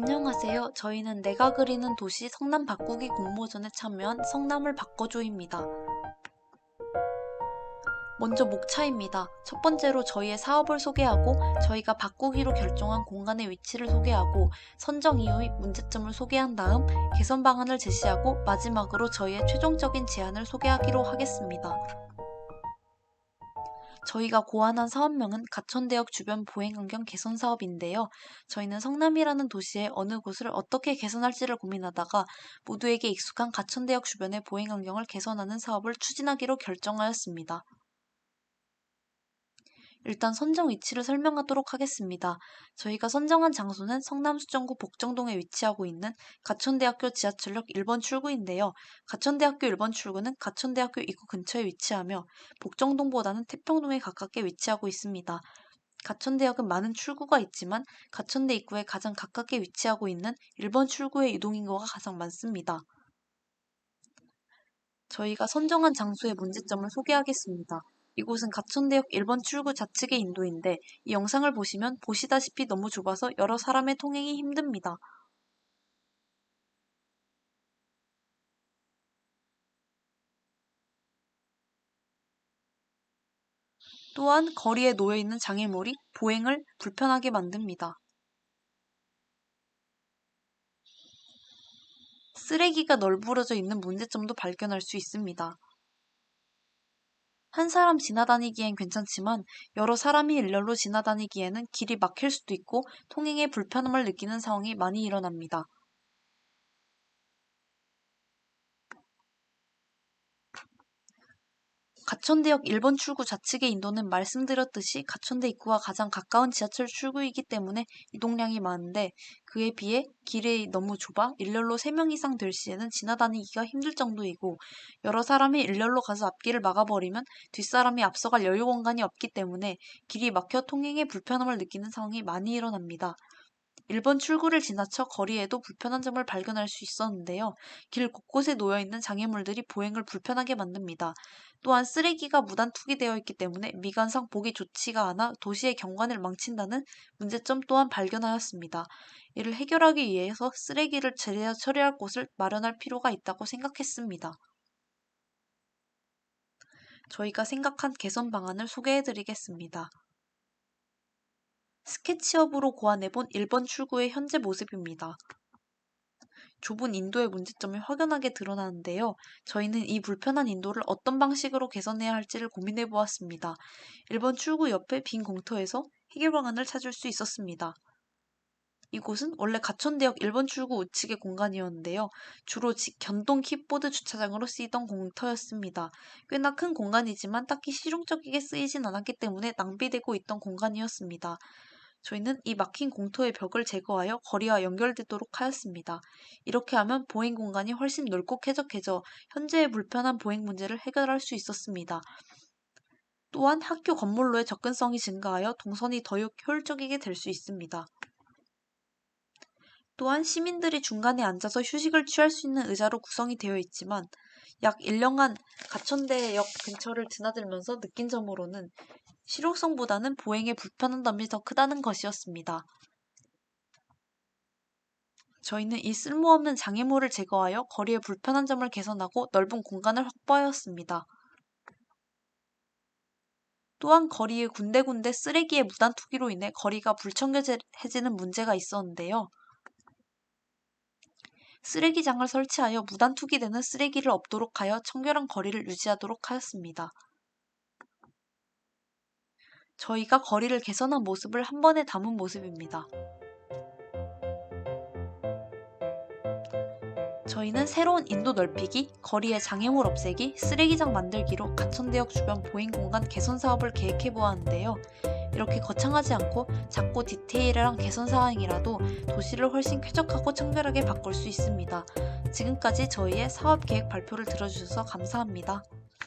안녕하세요. 저희는 내가 그리는 도시 성남 바꾸기 공모전에 참여한 성남을 바꿔줘입니다. 먼저 목차입니다. 첫 번째로 저희의 사업을 소개하고 저희가 바꾸기로 결정한 공간의 위치를 소개하고 선정 이후의 문제점을 소개한 다음 개선 방안을 제시하고 마지막으로 저희의 최종적인 제안을 소개하기로 하겠습니다. 저희가 고안한 사업명은 가천대역 주변 보행환경 개선 사업인데요. 저희는 성남이라는 도시의 어느 곳을 어떻게 개선할지를 고민하다가 모두에게 익숙한 가천대역 주변의 보행환경을 개선하는 사업을 추진하기로 결정하였습니다. 일단 선정 위치를 설명하도록 하겠습니다. 저희가 선정한 장소는 성남 수정구 복정동에 위치하고 있는 가천대학교 지하철역 1번 출구인데요. 가천대학교 1번 출구는 가천대학교 입구 근처에 위치하며 복정동보다는 태평동에 가깝게 위치하고 있습니다. 가천대역은 많은 출구가 있지만 가천대 입구에 가장 가깝게 위치하고 있는 1번 출구의 이동인구가 가장 많습니다. 저희가 선정한 장소의 문제점을 소개하겠습니다. 이곳은 가천대역 1번 출구 좌측의 인도인데 이 영상을 보시면 보시다시피 너무 좁아서 여러 사람의 통행이 힘듭니다. 또한 거리에 놓여 있는 장애물이 보행을 불편하게 만듭니다. 쓰레기가 널브러져 있는 문제점도 발견할 수 있습니다. 한 사람 지나다니기엔 괜찮지만 여러 사람이 일렬로 지나다니기에는 길이 막힐 수도 있고 통행에 불편함을 느끼는 상황이 많이 일어납니다. 가천대역 1번 출구 좌측의 인도는 말씀드렸듯이 가천대 입구와 가장 가까운 지하철 출구이기 때문에 이동량이 많은데 그에 비해 길이 너무 좁아 일렬로 3명 이상 될 시에는 지나다니기가 힘들 정도이고 여러 사람이 일렬로 가서 앞길을 막아버리면 뒷사람이 앞서갈 여유 공간이 없기 때문에 길이 막혀 통행에 불편함을 느끼는 상황이 많이 일어납니다. 1번 출구를 지나쳐 거리에도 불편한 점을 발견할 수 있었는데요. 길 곳곳에 놓여있는 장애물들이 보행을 불편하게 만듭니다. 또한 쓰레기가 무단 투기되어 있기 때문에 미관상 보기 좋지가 않아 도시의 경관을 망친다는 문제점 또한 발견하였습니다. 이를 해결하기 위해서 쓰레기를 제대로 처리할 곳을 마련할 필요가 있다고 생각했습니다. 저희가 생각한 개선 방안을 소개해 드리겠습니다. 스케치업으로 고안해본 1번 출구의 현재 모습입니다. 좁은 인도의 문제점이 확연하게 드러나는데요. 저희는 이 불편한 인도를 어떤 방식으로 개선해야 할지를 고민해 보았습니다. 1번 출구 옆에 빈 공터에서 해결 방안을 찾을 수 있었습니다. 이곳은 원래 가천대역 1번 출구 우측의 공간이었는데요. 주로 견동 킥보드 주차장으로 쓰이던 공터였습니다. 꽤나 큰 공간이지만 딱히 실용적이게 쓰이진 않았기 때문에 낭비되고 있던 공간이었습니다. 저희는 이 막힌 공터의 벽을 제거하여 거리와 연결되도록 하였습니다. 이렇게 하면 보행 공간이 훨씬 넓고 쾌적해져 현재의 불편한 보행 문제를 해결할 수 있었습니다. 또한 학교 건물로의 접근성이 증가하여 동선이 더 효율적이게 될 수 있습니다. 또한 시민들이 중간에 앉아서 휴식을 취할 수 있는 의자로 구성이 되어 있지만 약 1년간 가천대역 근처를 드나들면서 느낀 점으로는 실용성보다는 보행에 불편한 점이 더 크다는 것이었습니다. 저희는 이 쓸모없는 장애물을 제거하여 거리의 불편한 점을 개선하고 넓은 공간을 확보하였습니다. 또한 거리에 군데군데 쓰레기의 무단 투기로 인해 거리가 불청결해지는 문제가 있었는데요. 쓰레기장을 설치하여 무단 투기되는 쓰레기를 없도록 하여 청결한 거리를 유지하도록 하였습니다. 저희가 거리를 개선한 모습을 한 번에 담은 모습입니다. 저희는 새로운 인도 넓히기, 거리의 장애물 없애기, 쓰레기장 만들기로 가천대역 주변 보행 공간 개선 사업을 계획해 보았는데요. 이렇게 거창하지 않고 작고 디테일한 개선 사항이라도 도시를 훨씬 쾌적하고 청결하게 바꿀 수 있습니다. 지금까지 저희의 사업 계획 발표를 들어주셔서 감사합니다.